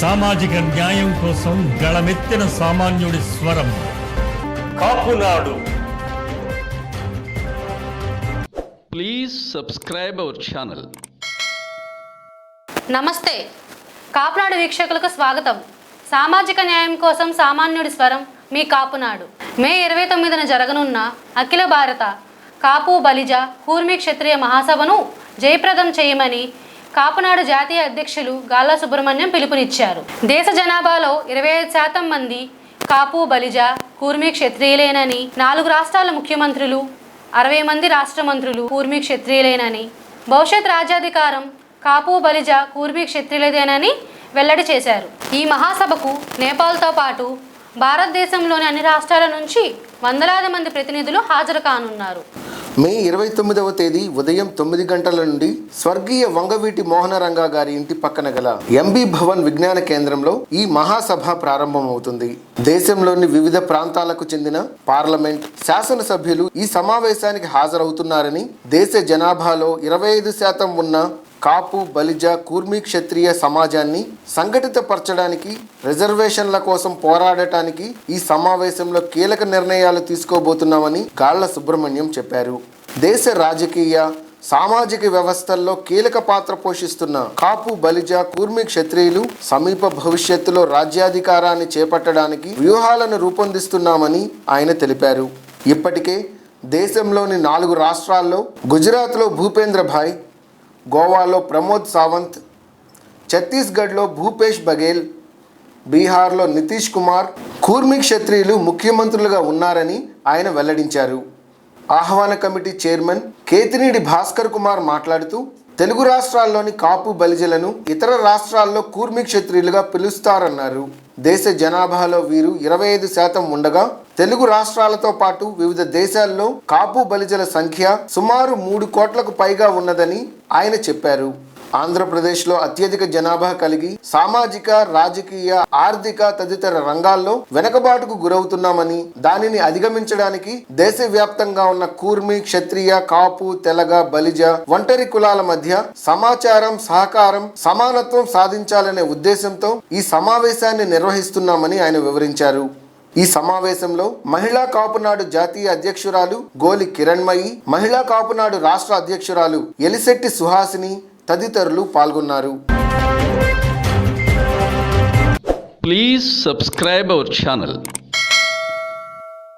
సామాజిక న్యాయం కోసం గళమెత్తిన సామాన్యుడి స్వరం. Kapunadu Please subscribe our channel. నమస్తే. కాపునాడు వీక్షకులకు స్వాగతం. సామాజిక న్యాయం కోసం సామాన్యుడి స్వరం మీ కాపునాడు మే ఇరవై తొమ్మిదిన జరగనున్న అఖిల భారత కాపు బలిజ కూర్మి క్షత్రియ మహాసభను జయప్రదం చేయమని కాపునాడు జాతీయ అధ్యక్షులు గాల్లా సుబ్రహ్మణ్యం పిలుపునిచ్చారు. దేశ జనాభాలో ఇరవై ఐదు శాతం మంది కాపు బలిజ కూర్మి క్షత్రియులేనని నాలుగు రాష్ట్రాల ముఖ్యమంత్రులు అరవై మంది రాష్ట్ర మంత్రులు కూర్మి క్షత్రియులేనని భవిష్యత్ రాజ్యాధికారం కాపు బలిజ కూర్మి క్షత్రియులదేనని వెల్లడి చేశారు. ఈ మహాసభకు నేపాల్తో పాటు భారతదేశంలోని అన్ని రాష్ట్రాల నుంచి వందలాది మంది ప్రతినిధులు హాజరు కానున్నారు. మే ఇరవై తొమ్మిదవ తేదీ ఉదయం తొమ్మిది గంటల నుండి స్వర్గీయ వంగవీటి మోహనరంగా గారి ఇంటి పక్కన గల ఎంబీ భవన్ విజ్ఞాన కేంద్రంలో ఈ మహాసభ ప్రారంభమవుతుంది. దేశంలోని వివిధ ప్రాంతాలకు చెందిన పార్లమెంట్ శాసనసభ్యులు ఈ సమావేశానికి హాజరవుతున్నారని దేశ జనాభాలో ఇరవై ఐదు శాతం ఉన్న కాపు బలిజ కూర్మి క్షత్రియ సమాజాన్ని సంఘటితపరచడానికి రిజర్వేషన్ల కోసం పోరాడటానికి ఈ సమావేశంలో కీలక నిర్ణయాలు తీసుకోబోతున్నామని గాళ్ళ సుబ్రహ్మణ్యం చెప్పారు. దేశ రాజకీయ సామాజిక వ్యవస్థల్లో కీలక పాత్ర పోషిస్తున్న కాపు బలిజ కూర్మి క్షత్రియులు సమీప భవిష్యత్తులో రాజ్యాధికారాన్ని చేపట్టడానికి వ్యూహాలను రూపొందిస్తున్నామని ఆయన తెలిపారు. ఇప్పటికే దేశంలోని నాలుగు రాష్ట్రాల్లో గుజరాత్లో భూపేంద్రభాయ్ గోవాలో ప్రమోద్ సావంత్ ఛత్తీస్గఢ్లో భూపేష్ బఘేల్ బీహార్లో నితీష్ కుమార్ కూర్మి క్షత్రియులు ముఖ్యమంత్రులుగా ఉన్నారని ఆయన వెల్లడించారు. ఆహ్వాన కమిటీ చైర్మన్ కేతినీడి భాస్కర్ కుమార్ మాట్లాడుతూ తెలుగు రాష్ట్రాల్లోని కాపు బలిజలను ఇతర రాష్ట్రాల్లో కూర్మి క్షత్రియులుగా పిలుస్తారన్నారు. దేశ జనాభాలో వీరు ఇరవై ఐదు శాతం ఉండగా తెలుగు రాష్ట్రాలతో పాటు వివిధ దేశాల్లో కాపు బలిజల సంఖ్య సుమారు మూడు కోట్లకు పైగా ఉన్నదని ఆయన చెప్పారు. ఆంధ్రప్రదేశ్లో అత్యధిక జనాభా కలిగి సామాజిక రాజకీయ ఆర్థిక తదితర రంగాల్లో వెనకబాటుకు గురవుతున్నామని దానిని అధిగమించడానికి దేశవ్యాప్తంగా ఉన్న కూర్మి క్షత్రియ కాపు తెలగ బలిజ ఒంటరి కులాల మధ్య సమాచారం సహకారం సమానత్వం సాధించాలనే ఉద్దేశంతో ఈ సమావేశాన్ని నిర్వహిస్తున్నామని ఆయన వివరించారు. ఈ సమావేశంలో మహిళా కాపునాడు జాతీయ అధ్యక్షురాలు గోలి కిరణ్మయి మహిళా కాపునాడు రాష్ట్ర అధ్యక్షురాలు ఎలిశెట్టి సుహాసిని తదితరులు పాల్గొన్నారు. Please subscribe our channel